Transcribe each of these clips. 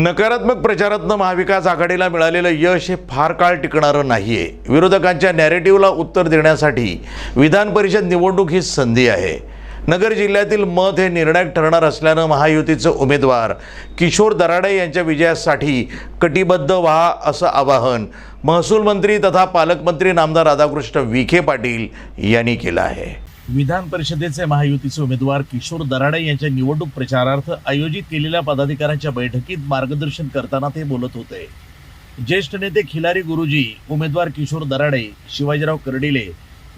नकारात्मक प्रचारातनं महाविकास आघाडीला मिळालेलं यश हे फार काळ टिकणारं नाही आहे विरोधकांच्या नॅरेटिव्हला उत्तर देण्यासाठी विधान परिषद निवडणूक ही संधी आहे. नगर जिल्ह्यातील मत हे निर्णायक ठरणार असल्यानं महायुतीचे उमेदवार किशोर दराडे यांच्या विजयासाठी कटिबद्ध व्हा असं आवाहन महसूल मंत्री तथा पालकमंत्री नामदार राधाकृष्ण विखे पाटील यांनी केलं आहे. विधान परिषदेचे महायुतीचे उमेदवार किशोर दराडे यांच्या निवडणूक प्रचारार्थ आयोजित केलेल्या पदाधिकाऱ्यांच्या बैठकीत मार्गदर्शन करताना ते बोलत होते. ज्येष्ठ नेते खिलारी गुरुजी उमेदवार किशोर दराडे शिवाजीराव कर्डिले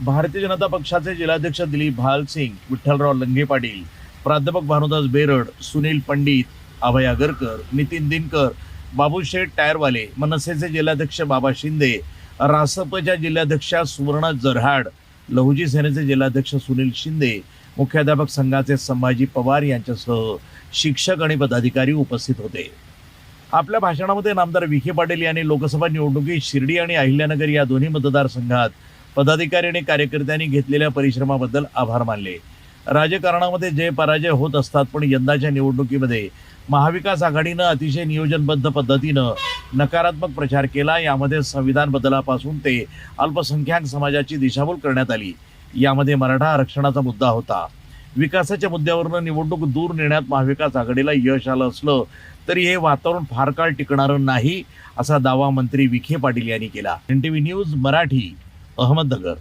भारतीय जनता पक्षाचे जिल्हाध्यक्ष दिलीप भाल सिंग विठ्ठलराव लंगे पाटील प्राध्यापक भानुदास बेरड सुनील पंडित अभय आगरकर नितीन दिनकर बाबूशेठ टायरवाले मनसेचे जिल्हाध्यक्ष बाबा शिंदे रासपच्या जिल्हाध्यक्षा सुवर्णा जरहाड लहुजी सेनेचे जिल्हाध्यक्ष सुनील शिंदे मुख्याध्यापक संघाचे संभाजी पवार यांच्यासह शिक्षक आणि पदाधिकारी उपस्थित होते. आपल्या भाषणामध्ये नामदार विखे पाटील यांनी लोकसभा निवडणुकीत शिर्डी आणि अहिल्यानगर या दोन्ही मतदारसंघात पदाधिकारी आणि कार्यकर्त्यांनी घेतलेल्या परिश्रमाबद्दल आभार मानले. राजकारणामध्ये जय पराजय होत असतात पण यंदाच्या निवडणुकीमध्ये महाविकास आघाडीनं अतिशय नियोजनबद्ध पद्धतीनं नकारात्मक प्रचार केला. यामध्ये संविधान बदलापासून ते अल्पसंख्याक समाजाची दिशाभूल करण्यात आली. यामध्ये मराठा आरक्षणाचा मुद्दा होता. विकासाच्या मुद्द्यावरून निवडणूक दूर नेण्यात महाविकास आघाडीला यश आलं असलं तरी हे वातावरण फार काळ टिकणारं नाही असा दावा मंत्री विखे पाटील यांनी केला. N T V news Marathi Ahmednagar.